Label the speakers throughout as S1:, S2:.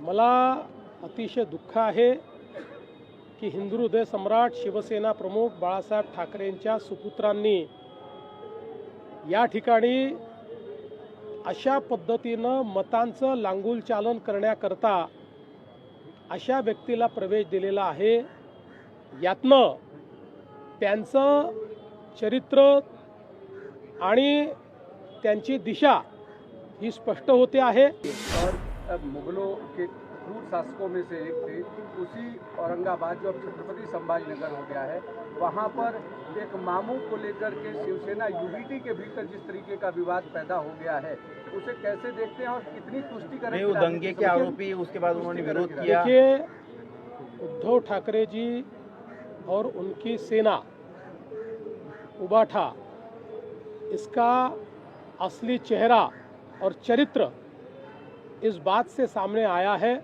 S1: मला अतिशय दुःख आहे की हिंदू हृदय सम्राट शिवसेना प्रमुख बाळासाहेब ठाकरेंच्या सुपुत्रांनी या ठिकाणी अशा पद्धतीनं मतांचं लांगुल चालन करण्याकरता अशा व्यक्तीला प्रवेश दिलेला आहे. यातनं त्यांचं चरित्र आणि त्यांची दिशा ही स्पष्ट होते आहे.
S2: मुगलों के क्रूर शासकों में से एक थे। उसी औरंगाबाद जो अब छत्रपति संभाजीनगर हो गया है वहाँ पर एक मामू को लेकर के शिवसेना यूबीटी के भीतर जिस तरीके का विवाद पैदा हो गया है उसे कैसे देखते हैं और कितनी तुष्टिकरण
S3: नहीं वो दंगे के आरोपी उसके बाद उन्होंने विरोध किया।
S1: देखिए उद्धव ठाकरे जी और उनकी सेना उबाठा इसका असली चेहरा और चरित्र इस बात से सामने आया है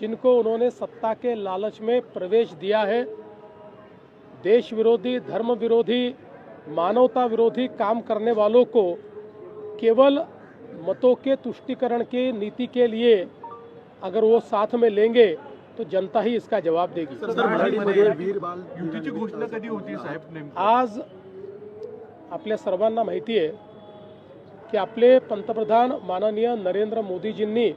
S1: जिनको उन्होंने सत्ता के लालच में प्रवेश दिया है। देश विरोधी धर्म विरोधी मानवता विरोधी काम करने वालों को केवल मतों के तुष्टिकरण की नीति के लिए अगर वो साथ में लेंगे तो जनता ही इसका जवाब देगी।
S4: महाडीमध्ये वीर बाल
S5: युतीची घोषणा कधी होती साहेब नेमकी?
S1: आज आपल्या सर्वांना माहिती आहे की आपले पंतप्रधान माननीय नरेंद्र मोदीजींनी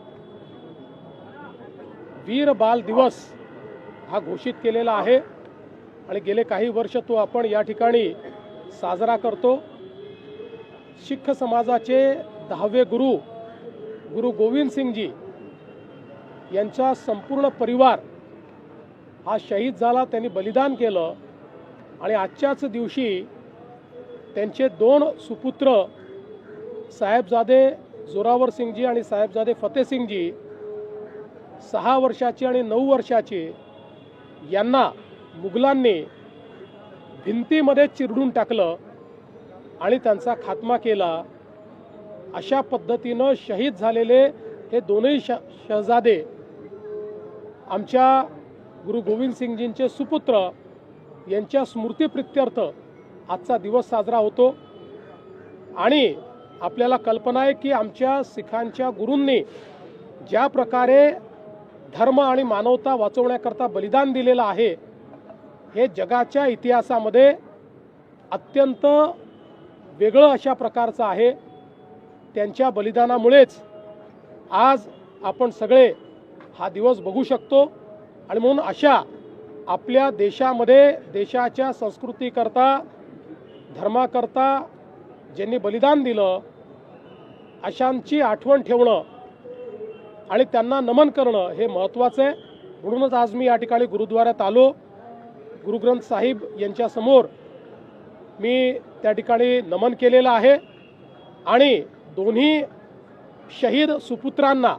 S1: वीर बाल दिवस हा घोषित केलेला आहे. आणि गेले काही वर्ष तो आपण या ठिकाणी साजरा करतो. शिख समाजाचे दहावे गुरु गुरु गोविंद सिंगजी यांचा संपूर्ण परिवार हा शहीद झाला त्यांनी बलिदान केलं. आणि आजच्याच दिवशी त्यांचे दोन सुपुत्र साहेबजादे जोरावर सिंगजी आणि साहेबजादे फतेसिंगजी सहा वर्षाची आणि नऊ वर्षाची यांना मुघलांनी भिंतीमध्ये चिरडून टाकलं आणि त्यांचा खात्मा केला. अशा पद्धतीनं शहीद झालेले हे दोनही श शहजादे आमच्या गुरु गोविंद सिंगजींचे सुपुत्र यांच्या स्मृतीप्रित्यर्थ आजचा दिवस साजरा होतो. आणि आपल्याला कल्पना आहे की आमच्या सिखांच्या गुरूंनी ज्या प्रकारे धर्म आणि मानवता वाचवण्याकरता बलिदान दिलेलं आहे हे जगाच्या इतिहासामध्ये अत्यंत वेगळं अशा प्रकारचं आहे. त्यांच्या बलिदानामुळेच आज आपण सगळे हा दिवस बघू शकतो आणि म्हणून अशा आपल्या देशामध्ये देशाच्या संस्कृतीकरता धर्माकरता ज्यांनी बलिदान दिलं अशांची आठवण ठेवणं आणि त्यांना नमन करणं हे महत्त्वाचं आहे. म्हणूनच आज मी या ठिकाणी गुरुद्वाऱ्यात आलो. गुरुग्रंथ साहिब यांच्यासमोर मी त्या ठिकाणी नमन केलेलं आहे. आणि दोन्ही शहीद सुपुत्रांना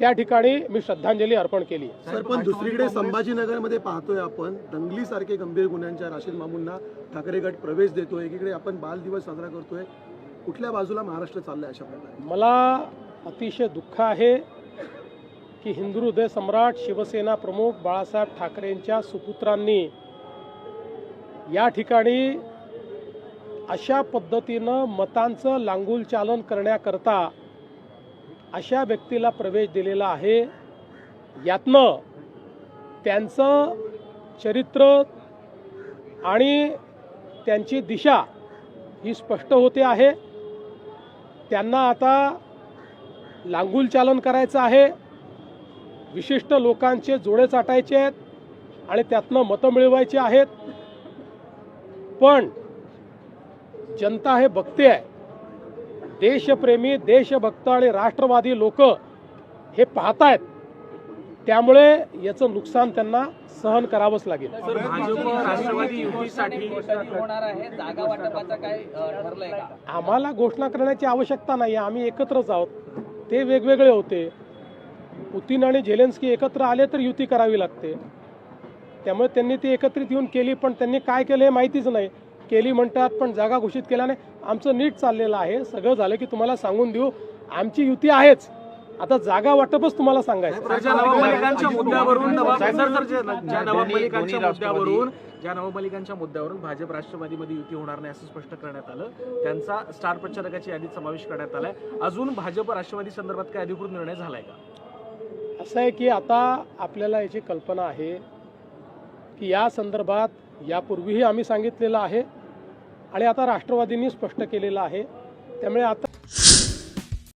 S1: त्या ठिकाणी मी श्रद्धांजली अर्पण केली.
S4: सर पण दुसरीकडे संभाजीनगरमध्ये पाहतोय आपण दंगली सारखे गंभीर गुन्ह्यांच्या राशीद मामूंना ठाकरे गट प्रवेश देतोय. एकीकडे आपण बाल दिवस साजरा करतोय. कुठल्या बाजूला महाराष्ट्र चाललंय अशा प्रकारे?
S1: मला अतिशय दुःख आहे की हिंदू हृदय सम्राट शिवसेना प्रमुख बाळासाहेब ठाकरेंच्या सुपुत्रांनी या ठिकाणी अशा पद्धतीनं मतांचं लांगुल चालन करण्याकरता अशा व्यक्तीला प्रवेश दिलेला आहे. यातनं त्यांचं चरित्र आणि त्यांची दिशा ही स्पष्ट होते आहे. त्यांना आता लांगूल चालन करायचं आहे. विशिष्ट लोकांचे जोडे चाटायचे आहेत आणि त्यातनं मतं मिळवायची आहेत. पण जनता हे बघते आहे. देशप्रेमी देशभक्त आणि राष्ट्रवादी लोक हे पाहतायत. त्यामुळे याचं नुकसान त्यांना सहन करावंच लागेल.
S5: सर भाजप राष्ट्रवादी युतीसाठी
S6: कधी होणार आहे. जागा वाटपाचं काय अ, ठरलंय का?
S1: आम्हाला घोषणा करण्याची आवश्यकता नाही. आम्ही एकत्रच आहोत. ते वेगवेगळे होते. पुतीन आणि झेलेन्स्की एकत्र आले तर युती करावी लागते. त्यामुळे त्यांनी ती एकत्रित येऊन केली पण त्यांनी काय केलं हे माहितीच नाही. केली म्हणतात पण जागा घोषित केल्या नाही आमचं नीट चाललेलं आहे. सगळं झालं की तुम्हाला सांगून देऊ आमची युती आहेच. आता जागा वाटपच तुम्हाला सांगायचं.
S5: ज्या मलिकांच्या मुद्द्यावरून भाजप राष्ट्रवादीमध्ये युती होणार नाही असं स्पष्ट करण्यात आलं. त्यांचा स्टार प्रचारकाची यादीत समावेश करण्यात आलाय. अजून भाजप राष्ट्रवादी संदर्भात काय अधिकृत निर्णय झालाय का?
S1: असं आहे की आता आपल्याला याची कल्पना आहे की या संदर्भात यापूर्वीही आम्ही सांगितलेलं आहे आणि आता राष्ट्रवादींनी स्पष्ट केलेलं आहे. त्यामुळे आता